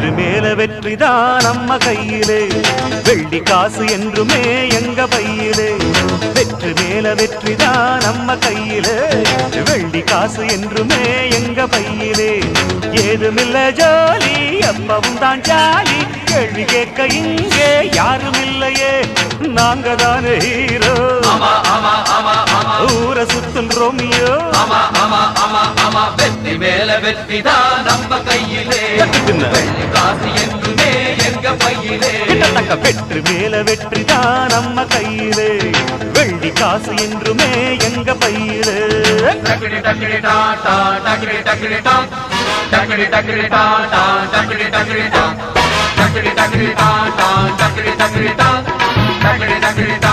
வெற்றி மேல வெற்றிதான் நம்ம கையிலே. வெள்ளி காசு என்றுமே எங்க பையிலே. வெற்றி மேல வெற்றிதான் நம்ம கையிலே. வெள்ளி காசு என்றுமே எங்க பையிலே. ஏதுமில்ல ஜோலி எப்பவும் தான் ஜாலி. கேள்வி கேட்க இங்கே யாரும் இல்லையே நாங்க தானே ஹீரோ ஊரை சுத்தும் ரோமியோ. வெற்றி மேல வெற்றி தான் நம்ம கையிலே. கிட்டத்தக்க வெற்றி மேல வெற்றிதான் நம்ம கையிலே. வெள்ளி காசு என்றுமே எங்க பையிலே. டக்கிடி டக்கிடி டா டா டக்கிடி டக்கிடி டா. டக்கிடி டக்கிடி டா டா டக்கிடி டக்கிடி டா. டக்கிடி டக்கிடி டா டா டக்கிடி டக்கிடி டா. டக்கிடி டக்கிடி டா.